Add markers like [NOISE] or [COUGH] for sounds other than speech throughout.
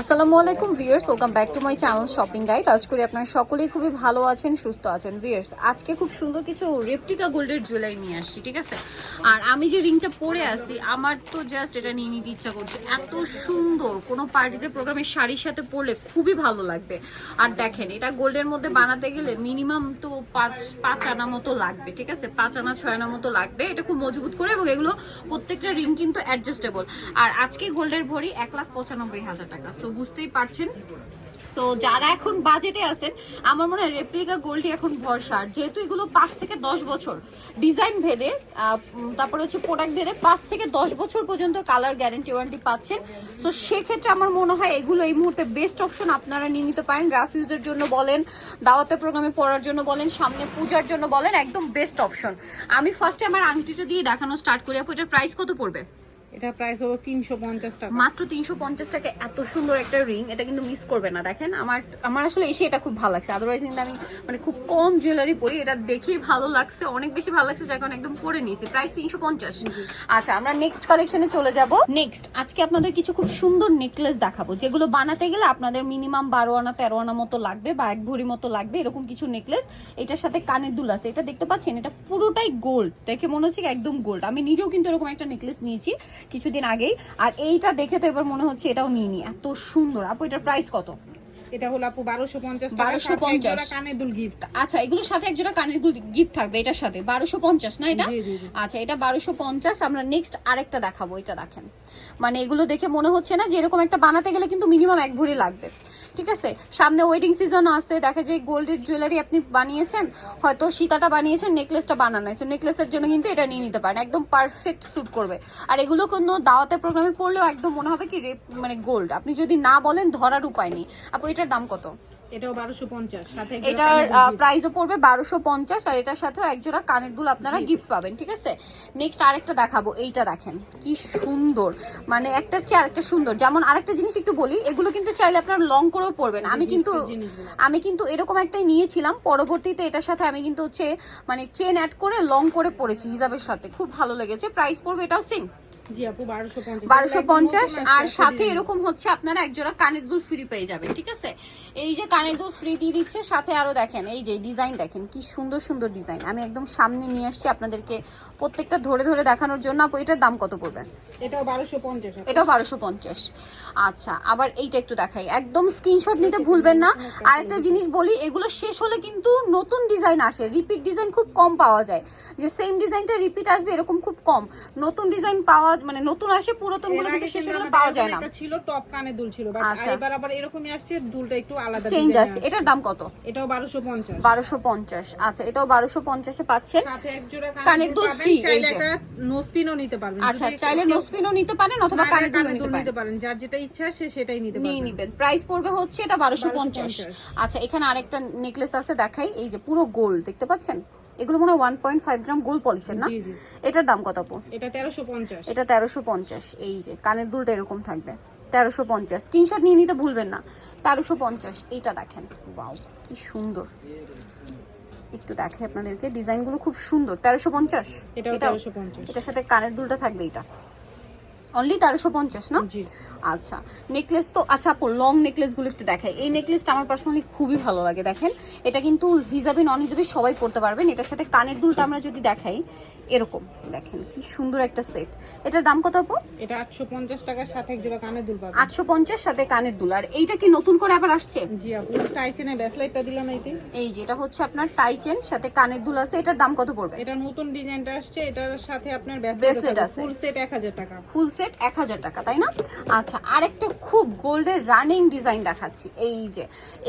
আসসালামু আলাইকুম viewers welcome back to my channel shopping guide আজ করি আপনারা সকলেই খুবই ভালো আছেন, সুস্থ আছেন ভিউয়ার্স আজকে খুব সুন্দর কিছু রেপ্টিকা গোল্ডের জুয়েলারি নিয়ে আসছি, ঠিক আছে? আর আমি যে রিংটা পরে আসি আমার তো জাস্ট এটা নিয়ে নিতে ইচ্ছা করছে। এত সুন্দর, কোনো পার্টিতে প্রোগ্রামের শাড়ির সাথে পরলে খুবই ভালো লাগবে। আর দেখেন, এটা গোল্ডের মধ্যে বানাতে গেলে মিনিমাম তো পাঁচ পাঁচ আনা মতো লাগবে, ঠিক আছে? পাঁচ আনা, ছয় আনা মতো লাগবে। এটা খুব মজবুত করে এবং এগুলো প্রত্যেকটা রিং কিন্তু অ্যাডজাস্টেবল আর আজকে গোল্ডের ভরি এক লাখ পঁচানব্বই হাজার টাকা। সো বুঝতেই পারছেন। সো যারা এখন বাজেটে আছেন, আমার মনে হয় রেপ্লিকা গোল্ডই এখন ভরসা যেহেতু এগুলো পাঁচ থেকে দশ বছর। ডিজাইন ভেদে তারপরে হচ্ছে প্রোডাক্ট ভেদে পাঁচ থেকে দশ বছর পর্যন্ত কালার গ্যারেন্টি ওয়ারেন্টি পাচ্ছেন। সো সেক্ষেত্রে আমার মনে হয় এগুলো এই মুহূর্তে বেস্ট অপশন আপনারা নিয়ে নিতে পারেন। রাফ ইউজের জন্য বলেন, দাওয়াতে প্রোগ্রামে পড়ার জন্য বলেন, সামনে পূজার জন্য বলেন, একদম বেস্ট অপশন আমি ফার্স্টে আমার আংটিটা দিয়ে দেখানো স্টার্ট করি। আপু, এটার প্রাইস কত পড়বে? এটা প্রাইস হলো তিনশো পঞ্চাশ টাকা। মাত্র তিনশো পঞ্চাশ টাকা এত সুন্দর একটা রিং এটা কিন্তু মিস করবে না। দেখেন আমার আমার আসলে এসে এটা খুব ভালো লাগছে। আদারওয়াইজ কিন্তু আমি মানে খুব কম জুয়েলারি পরি এটা দেখেই ভালো লাগছে। অনেক বেশি ভালো লাগছে কারণে একদম পরে নিয়েছি। প্রাইস তিনশো পঞ্চাশ। আচ্ছা আমরা নেক্সট কালেকশনে চলে যাব। নেক্সট আজকে আপনাদের কিছু খুব সুন্দর নেকলেস দেখাবো। যেগুলো বানাতে গেলে আপনাদের মিনিমাম বারো আনা তেরো আনা মতো লাগবে বা এক ভরি মতো লাগবে এরকম কিছু নেকলেস এটার সাথে কানের দুল আছে। এটা দেখতে পাচ্ছেন? এটা পুরোটাই গোল্ড দেখে মনে হচ্ছে একদম গোল্ড আমি নিজেও কিন্তু এরকম একটা নেকলেস নিয়েছি। কিছুদিন আগেই। আর এইটা দেখে তো এবার মনে হচ্ছে এটাও নিয়ে নি এত সুন্দর। আপু এটার প্রাইস কত? এটা হলো আপু বারোশো পঞ্চাশ 1250 কানের দুল গিফট আচ্ছা এগুলোর সাথে একজোড়া কানের দুল গিফট থাকবে এটার সাথে। বারোশো পঞ্চাশ না এটা। আচ্ছা এটা বারোশো পঞ্চাশ। আমরা নেক্সট আরেকটা দেখাবো এটা দেখেন। মানে এগুলো দেখে মনে হচ্ছে না যে এরকম একটা বানাতে গেলে কিন্তু মিনিমাম এক ভরি লাগবে। ঠিক আছে? সামনে ওয়েডিং সিজন আসছে দেখা যায় গোল্ডের জুয়েলারি আপনি বানিয়েছেন, হয়তো সীতাটা বানিয়েছেন নেকলেসটা বানানো সো নেকলেসের জন্য কিন্তু এটা নিয়ে নিতে পারেন, একদম পারফেক্ট স্যুট করবে। আর এগুলো কোনো দাওয়াতে প্রোগ্রামে পড়লেও একদম মনে হবে কি রেপ মানে গোল্ড আপনি যদি না বলেন ধরার উপায় নেই। আপু, এটার দাম কত? এটাও সাথে এটার প্রাইসও পড়বে বারোশো পঞ্চাশ আর এটার সাথেও কানের দুল আপনারা গিফট পাবেন ঠিক আছে? নেক্সট আরেকটা দেখাবো এইটা দেখেন কি সুন্দর। মানে একটার চেয়ে আরেকটা সুন্দর। যেমন আরেকটা জিনিস একটু বলি এগুলো কিন্তু চাইলে আপনারা লং করেও পড়বেন আমি কিন্তু আমি কিন্তু এরকম একটাই নিয়েছিলাম পরবর্তীতে এটার সাথে আমি কিন্তু হচ্ছে মানে চেন অ্যাড করে লং করে পড়েছি হিসাবের সাথে। খুব ভালো লেগেছে প্রাইস পড়বে এটাও সেম বারোশো পঞ্চাশ। আর সাথে এরকম হচ্ছে আপনারা একজোড়া কানের দুল ফ্রি পেয়ে যাবেন ঠিক আছে? এই যে কানের দুল ফ্রি দিয়ে দিচ্ছে সাথে আরও দেখেন এই যে ডিজাইন দেখেন কি সুন্দর সুন্দর ডিজাইন আমি একদম সামনে নিয়ে আসছি আপনাদেরকে প্রত্যেকটা ধরে ধরে দেখানোর জন্য। আপু এটার দাম কত পড়বে? এটাও বারোশো পঞ্চাশ এটাও বারোশো পঞ্চাশ। আচ্ছা আবার এইটা একটু দেখাই। একদম স্ক্রিনশট নিতে ভুলবেন না। আরেকটা জিনিস বলি এগুলো শেষ হলে কিন্তু নতুন ডিজাইন আসে। রিপিট ডিজাইন খুব কম পাওয়া যায়। যে সেম ডিজাইনটা রিপিট আসবে এরকম খুব কম। নতুন ডিজাইন পাওয়া মানে নতুন আসে পুরাতনগুলো কিন্তু হলে পাওয়া যায় না। ছিল টপ কানে দুল ছিল বাট আচ্ছা। এবার আবার এরকমই আসছে দুলটা একটু আলাদা চেঞ্জ আসছে। এটার দাম কত? এটাও বারোশো পঞ্চাশ। বারোশো পঞ্চাশ। আচ্ছা এটাও বারোশো পঞ্চাশে পাচ্ছেন। সাথে এক জোড়া কানের দুল পাবেন এই চাইলে যে। একটা নোসপিনও নিতে পারবেন। আচ্ছা চাইলে কেউ- নোসপিনও নিতে পারেন অথবা না, কানের নিতে দুল পারেন নিতে পারেন। যার যেটা ইচ্ছা সে সেটাই নিতে নিয়ে পারবেন। নিবেন। প্রাইস পড়বে হচ্ছে এটা বারোশো পঞ্চাশ। 1250 আচ্ছা এখানে আরেকটা নেকলেস আছে দেখাই। এই যে পুরো গোল্ড দেখতে পাচ্ছেন? এগুলো মনে হয় one point five gram gold পলিশের না? এটার দাম কত আপু? এটা তেরোশো পঞ্চাশ। এটা তেরোশো পঞ্চাশ এই যে কানের দুলটা এরকম থাকবে তেরোশো পঞ্চাশ। স্ক্রিনশট নিয়ে নিতে ভুলবেন না তেরোশো পঞ্চাশ এইটা দেখেন। ওয়াও কি সুন্দর। একটু দেখে আপনাদেরকে ডিজাইনগুলো খুব সুন্দর তেরোশো পঞ্চাশ? এটার সাথে কানের দুলটা থাকবে এটা অনলি তেরোশো পঞ্চাশ না? আচ্ছা নেকলেস তো আচ্ছা আপু লং নেকলেসগুলো একটু দেখাই। এই নেকলেসটা আমার পার্সোনালি খুবই ভালো লাগে দেখেন। এটা কিন্তু হিসাবে নন হিসাবে সবাই পড়তে পারবেন। এটার সাথে কানের দুলটা আমরা যদি দেখাই এরকম দেখেন কি সুন্দর একটা সেট এটার দাম কত আপু? এটা আটশো পঞ্চাশ টাকার সাথে এক জোড়া কানের দুল পাবেন। আটশো পঞ্চাশ সাথে কানের দুল। আর এইটা কি নতুন করে আবার আসছে? জি আপু টাইচেনে ব্যাসলাইটটা দিলাম এইতে এই যে এটা হচ্ছে আপনার টাই চেন সাথে কানের দুল আছে। এটার দাম কত পড়বে? এটা নতুন ডিজাইনটা আসছে এটার সাথে আপনার ব্যাসলাইট আছে। ফুল সেট এক হাজার টাকা। ফুল সেট এক হাজার টাকা তাই না? আচ্ছা আরেকটা খুব গোল্ডের রানিং ডিজাইন দেখাচ্ছি এই যে।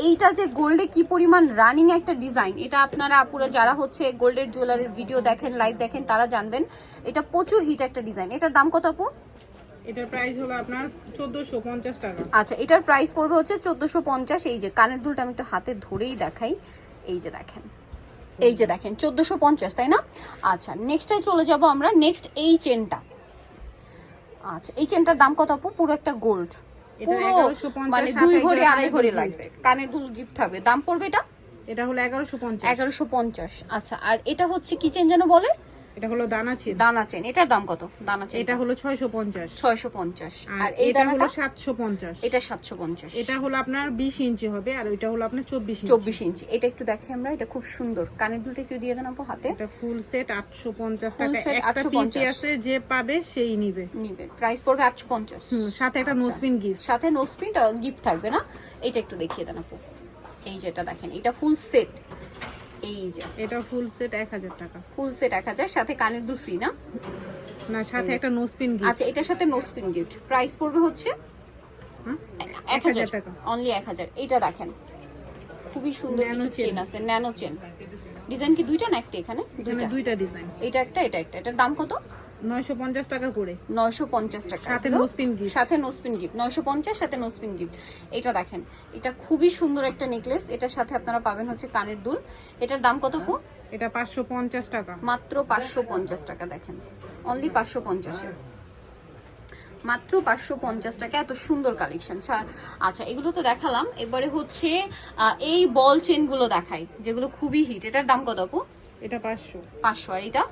এইটা যে গোল্ডে কি পরিমাণ রানিং একটা ডিজাইন এটা আপনারা আপুরা যারা হচ্ছে গোল্ডের জুয়েলারির ভিডিও দেখেন লাইভ দেখেন তারা জানবেন। এটা প্রচুর হিট একটা ডিজাইন এটার দাম কত আপু? এটার প্রাইস হলো আপনার চোদ্দশো পঞ্চাশ টাকা। আচ্ছা এটার প্রাইস পড়বে হচ্ছে চোদ্দোশো পঞ্চাশ এই যে কানের দুলটা আমি একটু হাতে ধরেই দেখাই এই যে দেখেন। এই যে দেখেন চোদ্দোশো পঞ্চাশ তাই না? আচ্ছা নেক্সটে চলে যাব আমরা নেক্সট এই চেনটা আচ্ছা এই চেনটার দাম কত আপু? পুরো একটা গোল্ড পুরো মানে দুই ভরি আড়াই ভরি লাগবে। কানের দুল গিফট থাকবে। দাম পড়বে এটা? এটা হলো এগারোশো পঞ্চাশ। এগারোশো পঞ্চাশ। আচ্ছা আর এটা হচ্ছে কি চেন যেন বলে? এটা হলো দানা চেন। দানা চেন এটার দাম কত? দানা চেন এটা হলো ছয়শো পঞ্চাশ। ছয়শো পঞ্চাশ। আর আর এই এটা হলো দানাটা সাতশো পঞ্চাশ। এটা সাতশো পঞ্চাশ। এটা হলো আপনার বিশ ইঞ্চি হবে আর ওইটা হলো আপনার চব্বিশ ইঞ্চি। চব্বিশ ইঞ্চি। এটা একটু দেখে আমরা এটা খুব সুন্দর। কানের দুলটা একটু দিয়ে দেন আপু হাতে। এটা ফুল সেট আটশো পঞ্চাশ Full টাকা। একটা 850 পিসি আছে যে পাবে সেই নিবে। নিবে। প্রাইস পড়বে আটশো পঞ্চাশ। হুম, সাথে একটা আচ্ছা। নোসপিন গিফট সাথে নোসপ্রিন্ট গিফট থাকবে না? এটা একটু দেখিয়ে দেন আপু। এই যেটা দেখেন এটা ফুল সেট এই যে। এটা ফুল সেট এক হাজার টাকা। ফুল সেট এক হাজার সাথে কানের দুল ফ্রি না? না সাথে একটা নোসপিন গিফট আচ্ছা এটার সাথে নোসপিন গিফট প্রাইস পড়বে হচ্ছে? এক হাজার। টাকা। অনলি এক হাজার। এটা দেখেন। খুবই সুন্দর কিছু। চেন আছে। ন্যানো চেন ডিজাইন কি দুইটা না একটা এখানে? দুইটা। দুইটা ডিজাইন এটা একটা এটা একটা। এটার দাম কত? নয়শো পঞ্চাশ টাকা করে। নয়শো পঞ্চাশ টাকা। সাথে? Nose pin gift। সাথে নোসপিন গিফট নয়শো পঞ্চাশ সাথে নোসপিন গিফট এটা দেখেন এটা খুবই সুন্দর একটা নেকলেস এটার সাথে আপনারা পাবেন হচ্ছে কানের দুল। এটার দাম কত কু এটা পাঁচশো পঞ্চাশ টাকা। মাত্র পাঁচশো পঞ্চাশ টাকা দেখেন। অনলি পাঁচশো পঞ্চাশে। মাত্র পাঁচশো পঞ্চাশ টাকা এত সুন্দর কালেকশন আচ্ছা এগুলো তো দেখালাম। এবারে হচ্ছে এই বল চেনগুলো দেখাই যেগুলো খুবই হিট এটার দাম কত আপু? এটা পাঁচশো। পাঁচশো। আর এটা?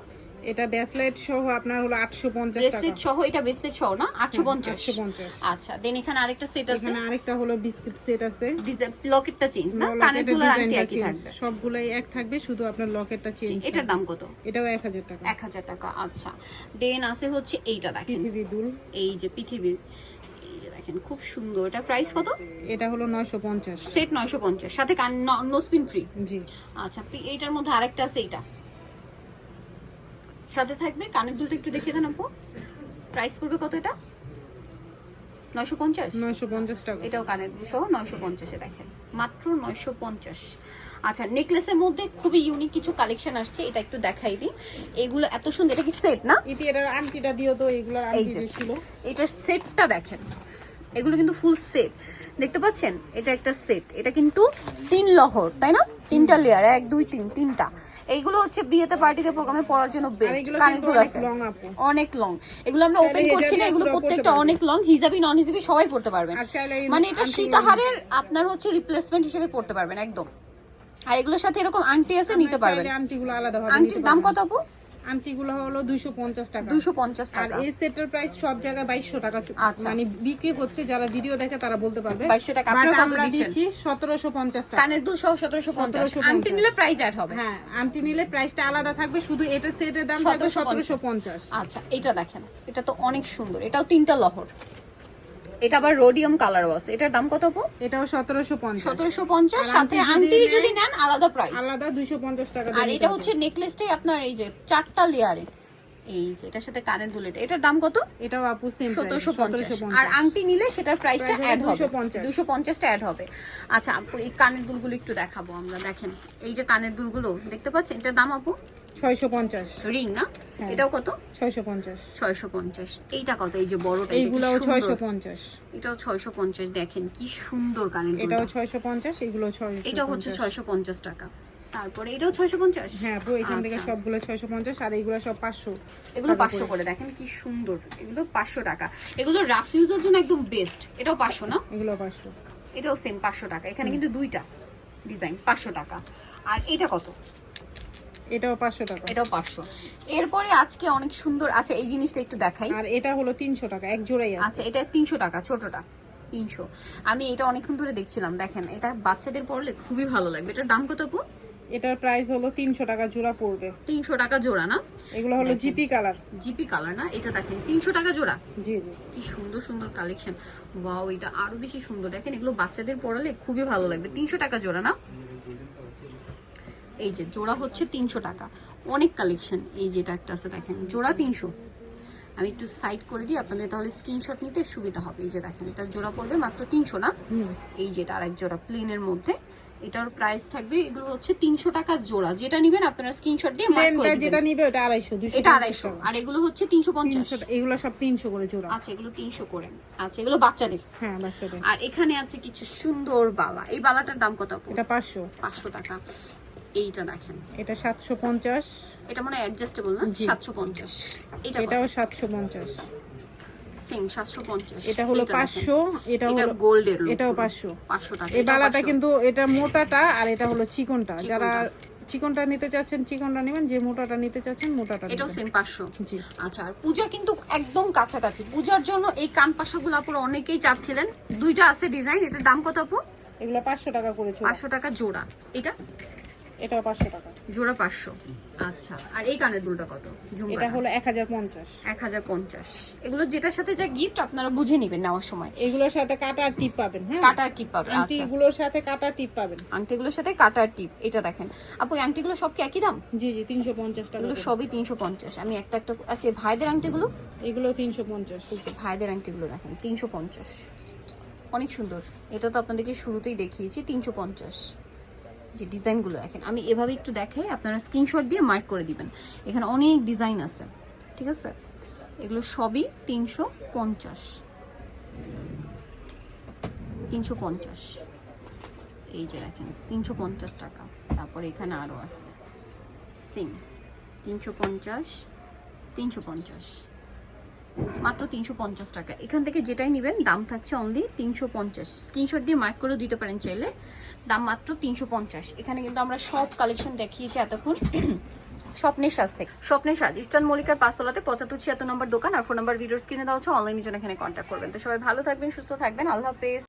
এটা ব্যাসলাইট সহ আপনার হলো আটশো পঞ্চাশ টাকা। ব্রেসলেট সহ এটা ব্রেসলেট সহ না? আটশো পঞ্চাশ। আটশো পঞ্চাশ। আচ্ছা দেন এখানে আরেকটা সেট আছে। এখানে আরেকটা হলো বিস্কিট সেট আছে। লকেটটা চেঞ্জ না? কানের দুল আর আংটি একই থাকবে। সবগুলাই এক থাকবে শুধু আপনার লকেটটা চেঞ্জ এটার দাম কত? এটাও এক হাজার টাকা। এক হাজার টাকা আচ্ছা। দেন আছে হচ্ছে এইটা দেখেন। পৃথিবী দুল। এই যে যে দেখেন খুব সুন্দর। এটার প্রাইস কত? এটা হলো নয়শো পঞ্চাশ। সেট নয়শো পঞ্চাশ সাথে কান নোসপিন ফ্রি জি। আচ্ছা এইটার মধ্যে আরেকটা আছে এইটা। সাথে থাকবে কানের দুলটা একটু দেখিয়ে দেন আপু। প্রাইস পড়বে কত এটা? নয়শো পঞ্চাশ? নয়শো পঞ্চাশ টাকা। এটাও কানের দুল সহ নয়শো পঞ্চাশে দেখেন। মাত্র নয়শো পঞ্চাশ। আচ্ছা নেকলেসের মধ্যে খুবই ইউনিক কিছু কালেকশন আসছে এটা একটু দেখাই দিই। এগুলো এত সুন্দর এটা কি সেট না? ইতি এটার আংটিটা দিও তো এগুলোর আংটি ছিল এটার সেটটা দেখেন। এগুলো কিন্তু ফুল সেট দেখতে পাচ্ছেন? এটা একটা সেট এটা কিন্তু তিন লহর তাই না? তিনটা লেয়ার এক দুই তিন তিনটা। এইগুলো হচ্ছে বিয়েতে পার্টিতে প্রোগ্রামে পড়ার জন্য বেস্ট অনেক আছে। লং অনেক লং এগুলো আমরা ওপেন করছি না এগুলো প্রত্যেকটা অনেক লং হিজাবি নন হিজাবি সবাই পড়তে পারবেন। মানে এটা সীতাহারের আপনার হচ্ছে রিপ্লেসমেন্ট হিসেবে পড়তে পারবেন একদম। আর এগুলোর সাথে এরকম আংটি আছে নিতে পারবেন। আংটির দাম কত আপু? আংটিগুলো হলো দুইশো পঞ্চাশ টাকা। দুইশো পঞ্চাশ আর এই সেটের প্রাইস সব জায়গায় টাকা আচ্ছা। মানে বিক্রি হচ্ছে যারা ভিডিও দেখে তারা বলতে পারবে। 2200 টাকা। আপনারা কত? দিচ্ছি সতেরোশো পঞ্চাশ টাকা। কানের 1750 আংটি নিলে প্রাইস অ্যাড হবে। হ্যাঁ আংটি নিলে প্রাইসটা আলাদা থাকবে শুধু এটা সেটের দাম থাকবে 1750 সতেরোশো পঞ্চাশ। আচ্ছা এটা দেখেন এটা তো অনেক সুন্দর এটাও তিনটা লহর। এটা আবার রোডিয়াম কালারও আছে এটার দাম কত আপু? এটাও সতেরোশো পঞ্চাশ। সতেরোশো পঞ্চাশ আর সাথে আংটি যদি নেন আলাদা প্রাইস আলাদা দুইশো পঞ্চাশ টাকা আর এটা হচ্ছে নেকলেসটাই আপনার এই যে চারটা লেয়ারে এই যে এটার সাথে কানের দুল এটা এটার দাম কত? এটাও আপু সেম সতেরোশো পঞ্চাশ। আর আংটি নিলে সেটার প্রাইসটা অ্যাড হবে। হবে 250 দুশো পঞ্চাশটা অ্যাড হবে। আচ্ছা আপু এই কানের দুলগুলো একটু দেখাবো আমরা। দেখেন এই যে কানের দুলগুলো দেখতে পাচ্ছেন? এটার দাম আপু? ছয়শো পঞ্চাশ। রিং না? হ্যাঁ। এটাও কত? ছয়শো পঞ্চাশ। ছয়শো পঞ্চাশ। এইটা কত? এই যে বড়টা এটা এইগুলাও সুন্দর। ছয়শো পঞ্চাশ। এটাও ছয়শো পঞ্চাশ দেখেন কি সুন্দর কানের এটাও ছয়শো পঞ্চাশ এগুলো ছয়শো এটাও হচ্ছে ছয়শো পঞ্চাশ টাকা। তারপরে এটাও ছয়শো পঞ্চাশ? হ্যাঁ আপু এখান থেকে আচ্ছা। সবগুলো ছয়শো পঞ্চাশ আর এইগুলো সব পাঁচশো এগুলো টাকা পাঁচশো করে। দেখেন কি সুন্দর। এগুলো পাঁচশো টাকা। এগুলো রাফ ইউজের জন্য একদম বেস্ট। এটাও পাঁচশো না? এগুলো পাঁচশো। এটাও সেম পাঁচশো টাকা। এখানে কিন্তু দুইটা ডিজাইন পাঁচশো টাকা। আর এটা কত? এটাও পাঁচশো টাকা। এটাও পাঁচশো। এরপরে আজকে অনেক সুন্দর আচ্ছা এই জিনিসটা একটু দেখাই। আর এটা হলো তিনশো টাকা এক জোড়াই আছে। আচ্ছা এটা তিনশো টাকা ছোটটা তিনশো। আমি এটা অনেকক্ষণ ধরে দেখছিলাম দেখেন এটা বাচ্চাদের পড়লে খুবই ভালো লাগবে। এটার দাম কত আপু? এটার প্রাইস হলো তিনশো টাকা জোড়া পড়বে। তিনশো টাকা জোড়া না? এগুলো হলো জিপি কালার। জিপি কালার না? এটা দেখেন তিনশো টাকা জোড়া? জি জি। কি সুন্দর সুন্দর কালেকশন ওয়াও এটা আরও বেশি সুন্দর। দেখেন এগুলো বাচ্চাদের পড়ালে খুবই ভালো লাগবে। তিনশো টাকা জোড়া না? এই যে জোড়া হচ্ছে তিনশো টাকা। অনেক কালেকশন এই যেটা একটা আছে দেখেন জোড়া তিনশো। আমি একটু সাইড করে দিই আপনাদের তাহলে স্ক্রিনশট নিতে সুবিধা হবে। এই যে দেখেন এটা জোড়া পড়বে মাত্র তিনশো না? এই যেটা আরেক জোড়া প্লেনের মধ্যে এটার প্রাইস থাকবে এগুলো হচ্ছে তিনশো টাকা জোড়া। যেটা নিবেন আপনারা স্ক্রিনশট দিয়ে মার্ক করে যেটা নিবে ওটা আড়াইশো এটা আড়াইশো আর এগুলো হচ্ছে তিনশো পঞ্চাশ। এগুলো সব তিনশো করে জোড়া। আচ্ছা এগুলো তিনশো করে। আচ্ছা এগুলো বাচ্চাদের। হ্যাঁ বাচ্চাদের। আর এখানে আছে কিছু সুন্দর বালা। এই বালাটার দাম কত? এটা পাঁচশো। পাঁচশো টাকা। এইটা দেখেন। এটা সাতশো পঞ্চাশ। এটা মনে অ্যাডজাস্টেবল না? জি। সাতশো পঞ্চাশ। এটা এটাও সাতশো পঞ্চাশ। সেম সাতশো পঞ্চাশ। এটা হলো এইটা দেখেন। পাঁচশো এটা এটা হলো গোল্ডের এটাও পাঁচশো পাঁচশো। টাকা এই বালাটা কিন্তু এটা মোটাটা আর এটা হলো চিকনটা। যারা চিকনটা নিতে চাচ্ছেন চিকনটা নেবেন। যে মোটাটা নিতে চাচ্ছেন মোটাটা এটাও। সেম পাঁচশো। জি। আচ্ছা আর পূজা কিন্তু একদম কাছাকাছি। পূজার জন্য এই কান পাশাগুলো আপুর অনেকেই চাচ্ছিলেন। দুইটা আছে ডিজাইন এটার দাম কত আপু? এগুলো পাঁচশো টাকা করে ছিল পাঁচশো টাকা জোড়া। এটা? এটাও পাঁচশো টাকা। জোড়া পাঁচশো। আচ্ছা আর এই কানের দুলটা কত? এটা হলো এক হাজার পঞ্চাশ। এক হাজার পঞ্চাশ। এগুলো যেটার সাথে যা গিফট আপনারা বুঝে নেবেন নেওয়ার সময়। এগুলোর সাথে কাটা আর টিপ পাবেন হ্যাঁ? কাটার টিপ পাবে আচ্ছা। আংটিগুলোর সাথে কাটা টিপ পাবেন। আংটিগুলোর সাথে কাটার টিপ এটা দেখেন। আপু আংটিগুলো সব কি একই দাম? জি জি তিনশো পঞ্চাশ টাকা এগুলো সবই তিনশো পঞ্চাশ। আমি একটা একটা আচ্ছা ভাইদের আংটিগুলো? এগুলো তিনশো পঞ্চাশ। এই যে ভাইদের আংটিগুলো দেখেন তিনশো পঞ্চাশ। অনেক সুন্দর। এটা তো আপনাদেরকে শুরুতেই দেখিয়েছি তিনশো পঞ্চাশ। যে ডিজাইনগুলো দেখেন, আমি এভাবে একটু দেখাই, আপনারা স্ক্রিনশট দিয়ে মার্ক করে দিবেন। এখানে অনেক ডিজাইন আছে, ঠিক আছে? এগুলো সবই তিনশো পঞ্চাশ। তিনশো পঞ্চাশ। এই যে দেখেন, তিনশো পঞ্চাশ টাকা। তারপরে এখানে আরও আছে। সিম তিনশো পঞ্চাশ তিনশো পঞ্চাশ। মাত্র তিনশো পঞ্চাশ টাকা। এখান থেকে যেটাই নেবেন, দাম থাকছে অনলি তিনশো পঞ্চাশ। স্ক্রিনশট দিয়ে মার্ক করে দিতে পারেন চাইলে। দাম মাত্র তিনশো পঞ্চাশ। এখানে কিন্তু আমরা সব কালেকশন দেখিয়েছি এতক্ষণ। [CLEARS THROAT] স্বপ্নের সাজ থেকে। স্বপ্নের সাজ। ইস্টার্ন মল্লিকার পাঁচতলাতে পঁচাত্তর, ছিয়াত্তর নম্বর দোকান। আর ফোন নাম্বার ভিডিও স্ক্রিনে দেওয়া হচ্ছে অনলাইনের জন্য এখানে কন্ট্যাক্ট করবেন। তো সবাই ভালো থাকবেন, সুস্থ থাকবেন। আল্লাহ হাফেজ।